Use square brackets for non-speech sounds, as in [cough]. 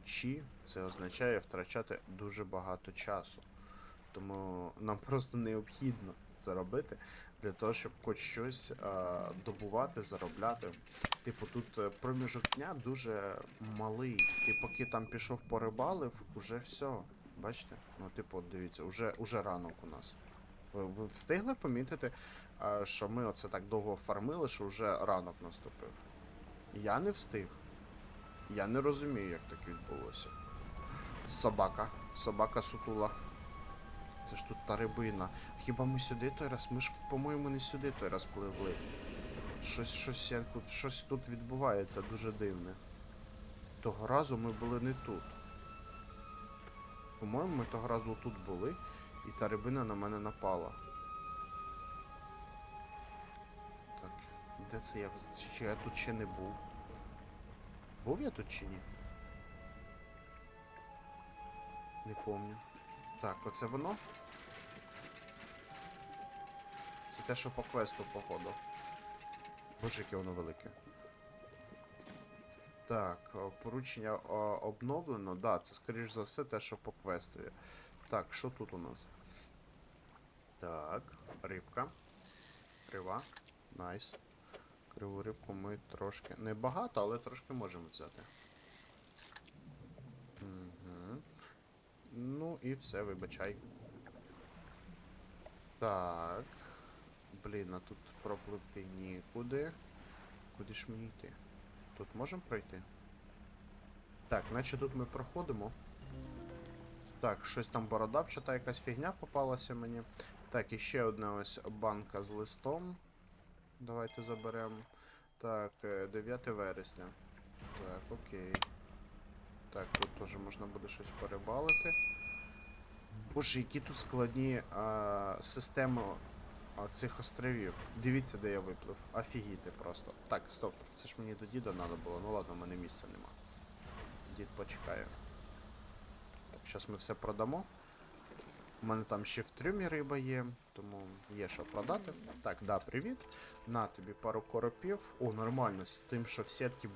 вночі, це означає втрачати дуже багато часу. Тому нам [laughs] просто необхідно це робити для того, щоб хоч щось а, добувати, заробляти. Типу, тут е, проміжок дня дуже малий. Ти поки там пішов порибалив, уже все. Бачите? Ну, типу, дивіться, уже, уже ранок у нас. Ви, встигли помітити, а, що ми оце так довго фармили, що вже ранок наступив. Я не встиг. Я не розумію, як так відбулося. Собака. Собака сутула. Це ж тут та рибина. Хіба ми сюди той раз? Ми ж, по-моєму, не сюди той раз пливли. Щось, щось, щось тут відбувається дуже дивне. Того разу ми були не тут. По-моєму, ми того разу тут були, і та рибина на мене напала. Так, де це я? Чи я тут ще не був? Був я тут чи ні? Не помню. Так, оце воно? Це те, що по квесту, походу. Боже, яке воно велике. Так, поручення обновлено. Да, це скоріш за все те, що по квесту є. Так, що тут у нас? Так, рибка. Крива. Найс. Криву рибку ми трошки. Не багато, але трошки можемо взяти. Угу. Ну і все, вибачай. Так. Блін, а тут пропливти нікуди. Куди ж мені йти? Тут можемо пройти? Так, наче тут ми проходимо. Так, щось там бородавчата, якась фігня попалася мені. Так, і ще одна ось банка з листом. Давайте заберемо. Так, е, 9 вересня. Так, окей. Так, тут теж можна буде щось перебалити. Боже, які тут складні а, системи а, цих островів. Дивіться, де я виплив. Офігіти просто. Так, стоп. Це ж мені до діда треба було. Ну ладно, в мене місця нема. Дід почекає. Так, зараз ми все продамо. У мене там ще в трюмі риба є, тому є що продати. Так, да, привіт. На тобі пару коропів. О, нормально, з тим, що в сітки